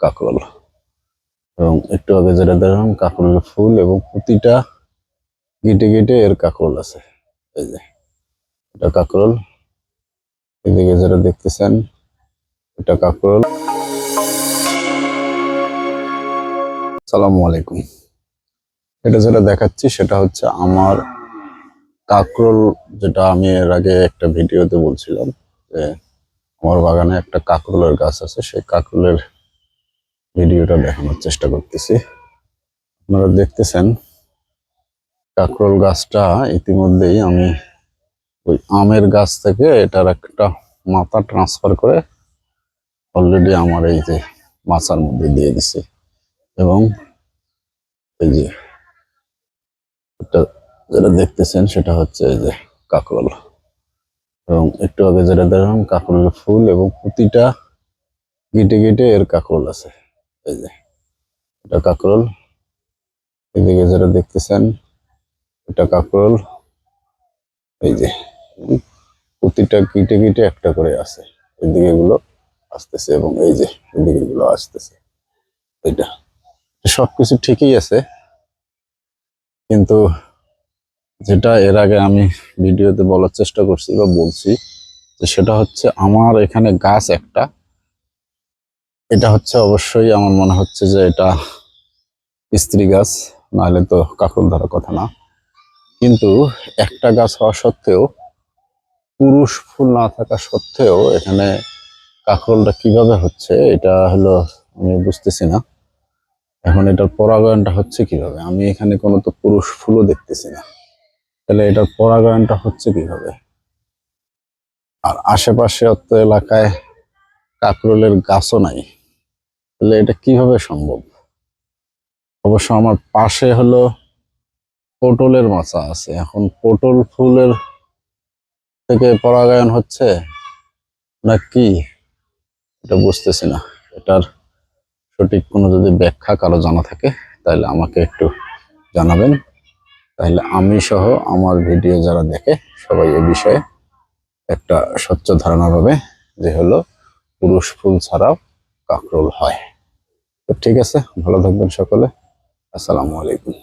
কাকরোল। এবং একটু আগে যেটা দেখলাম, কাকরোলের ফুল এবং প্রতিটা গিটে গিটে এর কাকরোল আছে। এই যে, এটা কাকরোল। এদিকে যেটা দেখতেছেন, এটা কাকরোল। সালামু আলাইকুম। এটা যেটা দেখাচ্ছি, সেটা হচ্ছে আমার কাকরোল, যেটা আমি এর আগে একটা ভিডিওতে বলছিলাম যে, আমার বাগানে একটা কাকরোলের গাছ আছে। সেই কাকরোলের ভিডিওটা দেখানোর চেষ্টা করতেছি। আপনারা দেখতেছেন, কাকরোল গাছটা ইতিমধ্যেই আমি ওই আমের গাছ থেকে এটার একটা মাথা ট্রান্সফার করে অলরেডি আমার এই যে মাচার মধ্যে দিয়ে দিছি। এবং এই যে এটা যেটা দেখতেছেন, সেটা হচ্ছে এই যে কাকরোল। এবং একটু আগে যেটা দেখলাম, কাকরোলের ফুল এবং প্রতিটা গিটে গিটে এর কাকরোল আছে। এই এটা কাকরোল। এদিকে যেটা দেখতেছেন, এটা কাকরোল। এই যে, প্রতিটা গিটে গিটে একটা করে আছে। এদিকে গুলো আসতেছে এবং এই যে, এদিকে গুলো আসতেছে। এটা সবকিছু ঠিকই আছে। কিন্তু যেটা এর আগে আমি ভিডিওতে বলার চেষ্টা করছি বা বলছি সেটা হচ্ছে আমার এখানে গাছ একটা এটা হচ্ছে অবশ্যই আমার মনে হচ্ছে যে এটা স্ত্রী গাছ, নাহলে তো কাকড় ধরার কথা না। কিন্তু একটা গাছ হওয়া সত্ত্বেও, পুরুষ ফুল না থাকা সত্ত্বেও এখানে কাকরোলটা কীভাবে হচ্ছে, এটা হলো আমি বুঝতেছি না। এখন এটার পরাগায়নটা হচ্ছে কীভাবে? আমি এখানে কোনো তো পুরুষ ফুলও দেখতেছি না। তাহলে এটার পরাগায়নটা হচ্ছে কীভাবে? আর আশেপাশে অত এলাকায় কাকরোলের গাছও নাই। তাহলে এটা কীভাবে সম্ভব? অবশ্য আমার পাশে হলো পটলের মাচা আছে। এখন পটল ফুলের থেকে পরাগায়ন হচ্ছে না কি? এটা বুঝতেছি না। এটার সঠিক কোনো যদি ব্যাখ্যা কারও জানা থাকে, তাহলে আমাকে একটু জানাবেন। তাহলে আমি সহ আমার ভিডিও যারা দেখে, সবাই এ বিষয়ে একটা স্বচ্ছ ধারণা পাবে যে হলো পুরুষ ফুল ছাড়াও কাকরোল হয়। তো ঠিক আছে ভালো থাকবেন সকলে। আসসালামু আলাইকুম।